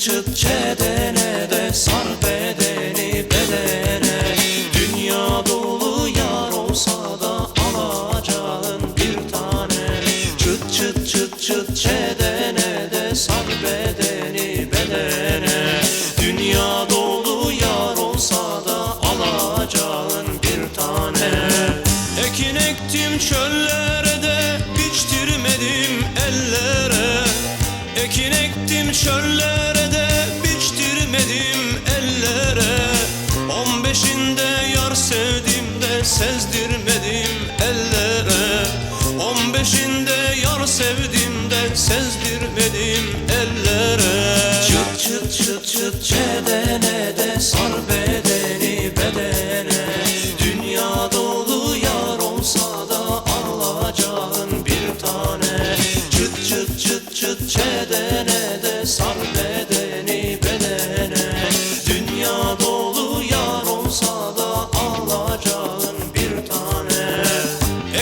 çıt çedene de sar bedeni bedene. Dünya dolu yar olsa da alacağın bir tane. Çıt çıt çıt çıt çedene de sar bedeni bedene. Dünya dolu yar olsa da alacağın bir tane. Ekin ektim çöllere sezdirmedim ellere. On beşinde yar sevdim de sezdirmedim ellere. Çıt çıt çıt çıt çedene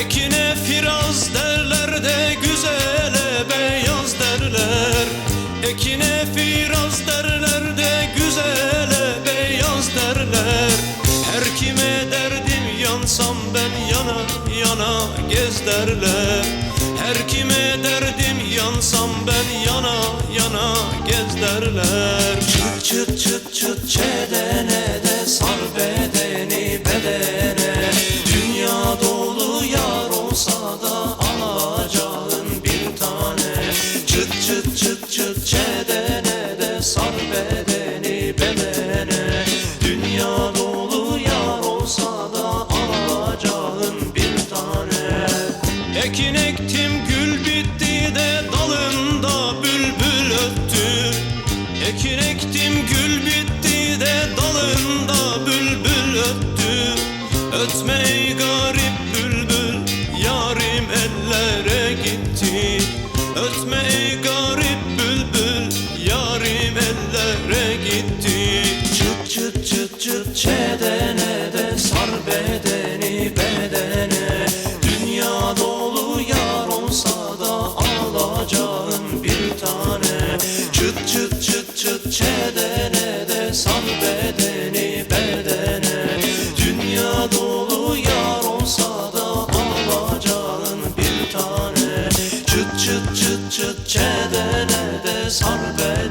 Ekine firaz derler de güzele beyaz derler. Ekine firaz derler de güzele beyaz derler. Her kime derdim yansam ben yana yana gez derler. Her kime derdim yansam ben yana yana gez derler. Çıt çıt çıt çıt çedene de sar bedeni Ekin ektim gül bitti de dalında bülbül öttü. Ekin ektim gül bitti de dalında bülbül öttü. Ötme garip Mrs. Holmberg.